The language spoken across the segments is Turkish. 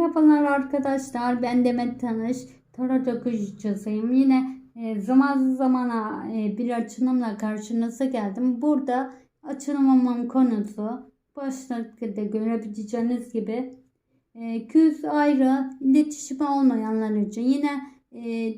Merhabalar arkadaşlar. Ben Demet Tanış. Tarot okuyucusuyum. Yine e, zaman zamana e, bir açılımla karşınıza geldim. Burada açılımımın konusu başlıkta görebileceğiniz gibi e, küs ayrı iletişimi olmayanlar için yine e,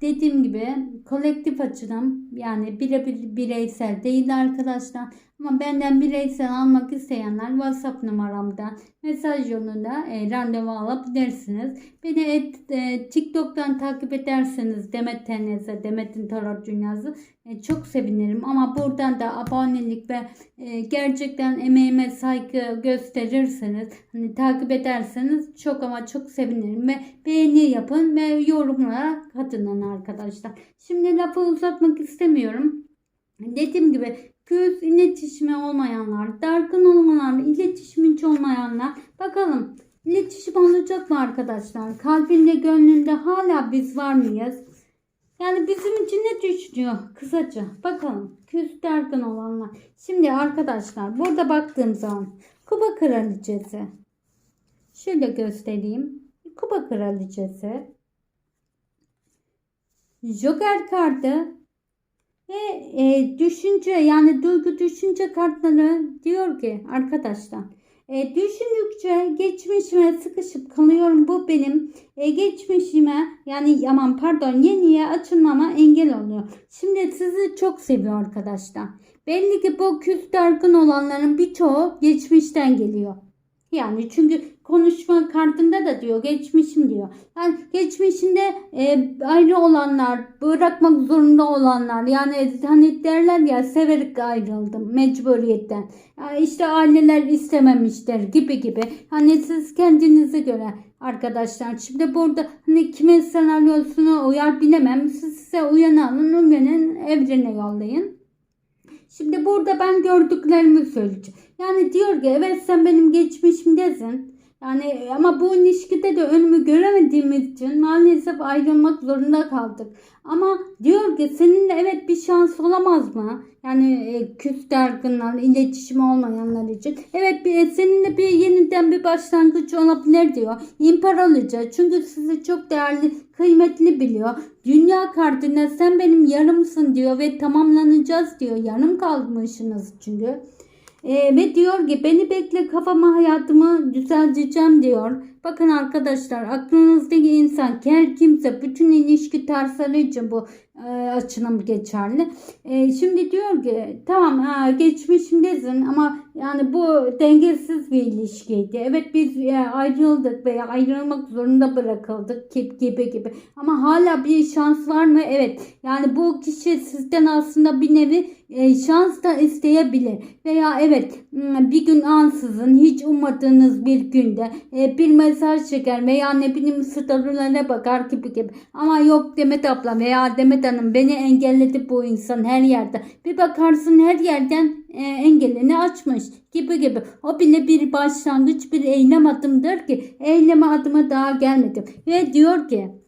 dediğim gibi kolektif açılım yani birebir bireysel değil arkadaşlar ama benden bireysel almak isteyenler WhatsApp numaramdan mesaj yolunda e, randevu alabilirsiniz. Beni et, e, TikTok'tan takip ederseniz Demet Tenese, Demet'in Tarot Dünyası e, çok sevinirim. Ama buradan da abonelik ve e, gerçekten emeğime saygı gösterirseniz, hani takip ederseniz çok ama çok sevinirim. Ve beğeni yapın ve yorumlara katılın arkadaşlar. Şimdi lafı uzatmak istemiyorum. Dediğim gibi göz iletişimi olmayanlar, dargın olmayanlar, iletişim hiç olmayanlar. Bakalım iletişim olacak mı arkadaşlar? Kalbinde gönlünde hala biz var mıyız? Yani bizim için ne düşünüyor? Kısaca bakalım. Küs dargın olanlar. Şimdi arkadaşlar burada baktığım zaman Kuba Kraliçesi. Şöyle göstereyim. Kuba Kraliçesi. Joker kartı ve e, düşünce yani duygu düşünce kartları diyor ki arkadaşlar e, düşündükçe geçmişime sıkışıp kalıyorum. Bu benim e, geçmişime yani aman pardon yeniye açılmama engel oluyor. Şimdi sizi çok seviyor arkadaşlar. Belli ki bu küs dargın olanların birçoğu geçmişten geliyor. Yani çünkü konuşma kartında da diyor geçmişim diyor. Yani geçmişinde e, ayrı olanlar, bırakmak zorunda olanlar yani hani derler ya severek ayrıldım mecburiyetten. Yani işte aileler istememişler gibi gibi. Hani siz kendinize göre arkadaşlar. Şimdi burada hani kimin senaryosuna uyar bilemem. Siz size uyan alın, uyanın evrene yollayın. Şimdi burada ben gördüklerimi söyleyeceğim. Yani diyor ki evet sen benim geçmişimdesin. Yani ama bu ilişkide de önümü göremediğimiz için maalesef ayrılmak zorunda kaldık. Ama diyor ki seninle evet bir şans olamaz mı? Yani e, küs dargınlar, iletişim olmayanlar için. Evet bir, seninle bir yeniden bir başlangıç olabilir diyor. İmparalıca çünkü sizi çok değerli, kıymetli biliyor. Dünya kartına sen benim yarımsın diyor ve tamamlanacağız diyor. Yarım kalmışsınız çünkü. Ee, ve diyor ki beni bekle kafama hayatımı düzelteceğim diyor. Bakın arkadaşlar aklınızdaki insan her kimse bütün ilişki tarzları için bu e, açılım geçerli. E, şimdi diyor ki tamam ha, geçmişimdesin ama yani bu dengesiz bir ilişkiydi. Evet biz e, ayrıldık veya ayrılmak zorunda bırakıldık gibi gibi gibi. Ama hala bir şans var mı? Evet. Yani bu kişi sizden aslında bir nevi e, şans da isteyebilir. Veya evet bir gün ansızın hiç ummadığınız bir günde e, bir mesaj çeker veya ne bileyim storylerine bakar gibi gibi. Ama yok Demet abla veya Demet hanım beni engelledi bu insan her yerde. Bir bakarsın her yerden e, engelini açmış gibi gibi. O bile bir başlangıç bir eylem adımdır ki eyleme adıma daha gelmedim. Ve diyor ki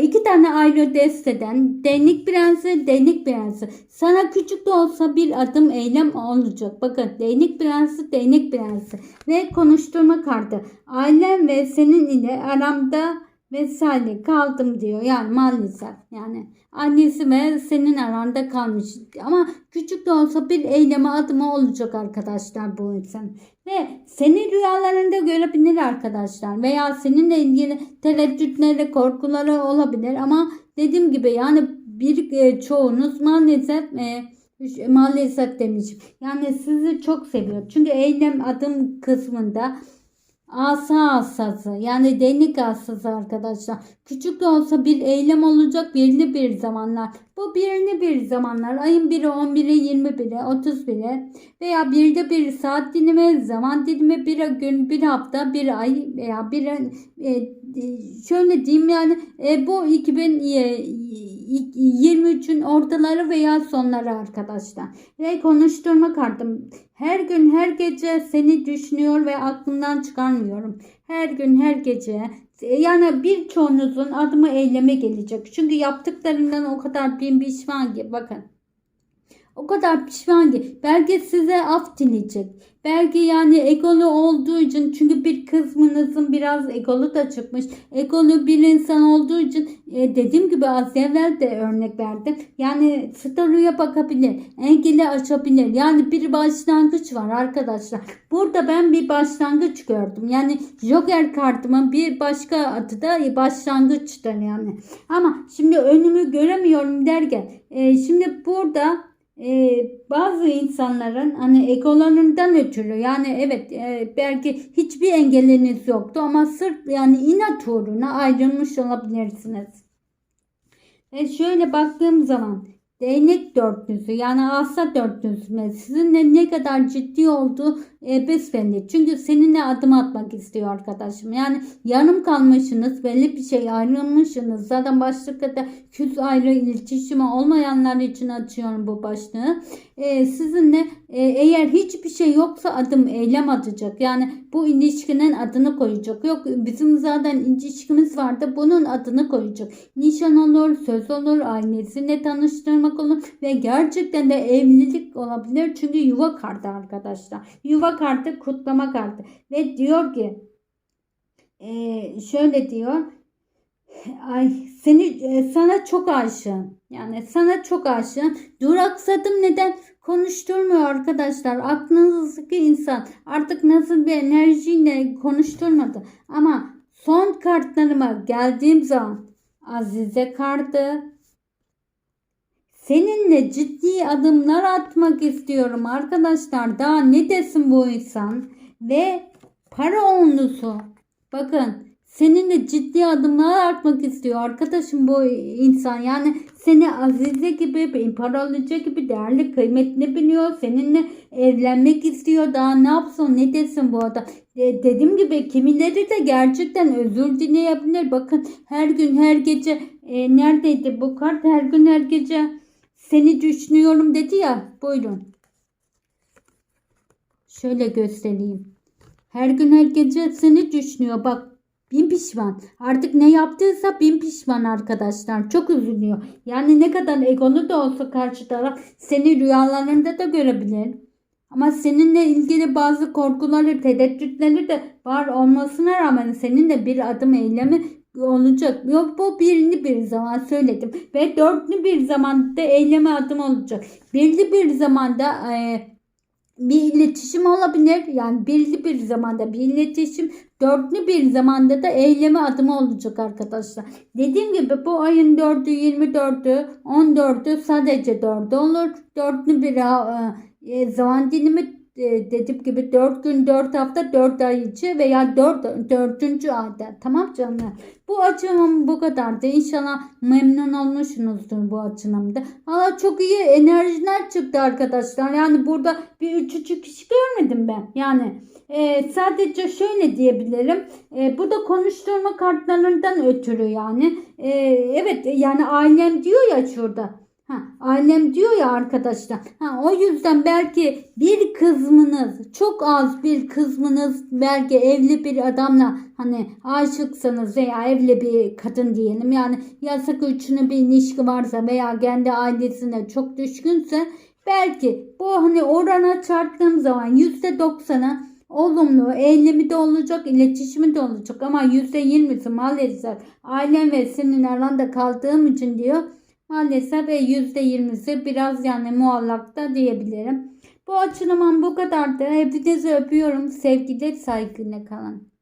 iki tane ayrı desteden Denik Prensi, Denik Prensi. Sana küçük de olsa bir adım eylem olacak. Bakın Denik Prensi, Denik Prensi. Ve konuşturma kartı. Ailem ve senin ile aramda vesaire kaldım diyor. Yani maalesef yani annesi ve senin aranda kalmış. Ama küçük de olsa bir eyleme adımı olacak arkadaşlar bu insan. Ve seni rüyalarında görebilir arkadaşlar. Veya seninle ilgili tereddütleri, korkuları olabilir. Ama dediğim gibi yani bir e, çoğunuz maalesef e, maalesef demişim. Yani sizi çok seviyor. Çünkü eylem adım kısmında Asa asası yani denik asası arkadaşlar. Küçük de olsa bir eylem olacak belli bir zamanlar. Bu belli bir zamanlar ayın 1'i 11'i 21'i 31'i veya birde bir saat dilimi zaman dilimi bir gün bir hafta bir ay veya bir e, e şöyle diyeyim yani e, bu 2023'ün ortaları veya sonları arkadaşlar. Ve konuşturma kartım her gün her gece seni düşünüyor ve aklımdan çıkarmıyorum. Her gün her gece yani birçoğunuzun adımı eyleme gelecek. Çünkü yaptıklarından o kadar bin pişman ki bakın. O kadar pişman ki. Belki size af dileyecek. Belki yani egolu olduğu için çünkü bir kısmınızın biraz egolu da çıkmış. Egolu bir insan olduğu için e, dediğim gibi az evvel de örnek verdim. Yani story'e bakabilir. Engeli açabilir. Yani bir başlangıç var arkadaşlar. Burada ben bir başlangıç gördüm. Yani Joker kartımın bir başka adı da başlangıçtır yani. Ama şimdi önümü göremiyorum derken e, şimdi burada e, bazı insanların hani egolarından ötürü yani evet e, belki hiçbir engeliniz yoktu ama sırf yani inat uğruna ayrılmış olabilirsiniz. E şöyle baktığım zaman değnek dörtlüsü yani asa dörtlüsü sizinle ne kadar ciddi olduğu e, besbelli. Çünkü seninle adım atmak istiyor arkadaşım. Yani yarım kalmışsınız belli bir şey ayrılmışsınız. Zaten başlıkta da küs ayrı iletişimi olmayanlar için açıyorum bu başlığı. E, sizinle e, eğer hiçbir şey yoksa adım eylem atacak. Yani bu ilişkinin adını koyacak. Yok bizim zaten ilişkimiz vardı bunun adını koyacak. Nişan olur, söz olur, ailesiyle tanıştırmak olur ve gerçekten de evlilik olabilir. Çünkü yuva kartı arkadaşlar. Yuva kartı kutlama kartı ve diyor ki e, şöyle diyor ay seni e, sana çok aşığım. Yani sana çok aşığım. Duraksadım neden? Konuşturmuyor arkadaşlar. Aklınızdaki insan. Artık nasıl bir enerjiyle konuşturmadı. Ama son kartlarıma geldiğim zaman Azize kartı Seninle ciddi adımlar atmak istiyorum arkadaşlar. Daha ne desin bu insan? Ve para onlusu. Bakın seninle ciddi adımlar atmak istiyor arkadaşım bu insan. Yani seni Azize gibi, imparalıca gibi değerli kıymetini biliyor. Seninle evlenmek istiyor. Daha ne yapsın ne desin bu adam. E, dediğim gibi kimileri de gerçekten özür dileyebilir. Bakın her gün her gece e, neredeydi bu kart? Her gün her gece seni düşünüyorum dedi ya. Buyurun. Şöyle göstereyim. Her gün her gece seni düşünüyor. Bak bin pişman. Artık ne yaptıysa bin pişman arkadaşlar. Çok üzülüyor. Yani ne kadar egolu da olsa karşı taraf seni rüyalarında da görebilir. Ama seninle ilgili bazı korkuları, tereddütleri de var olmasına rağmen senin de bir adım eylemi olacak. Yok bu birini bir zaman söyledim. Ve dörtlü bir zamanda eyleme adım olacak. Birli bir zamanda e, bir iletişim olabilir. Yani birli bir zamanda bir iletişim, dörtlü bir zamanda da eyleme adımı olacak arkadaşlar. Dediğim gibi bu ayın 4'ü, 24'ü, 14'ü sadece 4'ü olur. Dörtlü bir e, zaman dilimi e, dediğim gibi 4 gün 4 hafta 4 ay içi veya 4 4. ayda. Tamam canım. Bu açılım bu kadardı. İnşallah memnun olmuşsunuzdur bu açılımda. Valla çok iyi enerjiler çıktı arkadaşlar. Yani burada bir üçüncü kişi görmedim ben. Yani e, sadece şöyle diyebilirim. E, bu da konuşturma kartlarından ötürü yani. E, evet yani ailem diyor ya şurada. Ha, annem diyor ya arkadaşlar. Ha, o yüzden belki bir kızmınız, çok az bir kızmınız belki evli bir adamla hani aşıksanız veya evli bir kadın diyelim. Yani yasak üçünü bir ilişki varsa veya kendi ailesine çok düşkünse belki bu hani orana çarptığım zaman yüzde doksanı olumlu, eylemi de olacak, iletişimi de olacak ama yüzde yirmisi maalesef ailem ve senin aranda kaldığım için diyor Maalesef %20'si biraz yani muallakta diyebilirim. Bu açılımım bu kadardı. Hepinizi öpüyorum. Sevgiyle saygıyla kalın.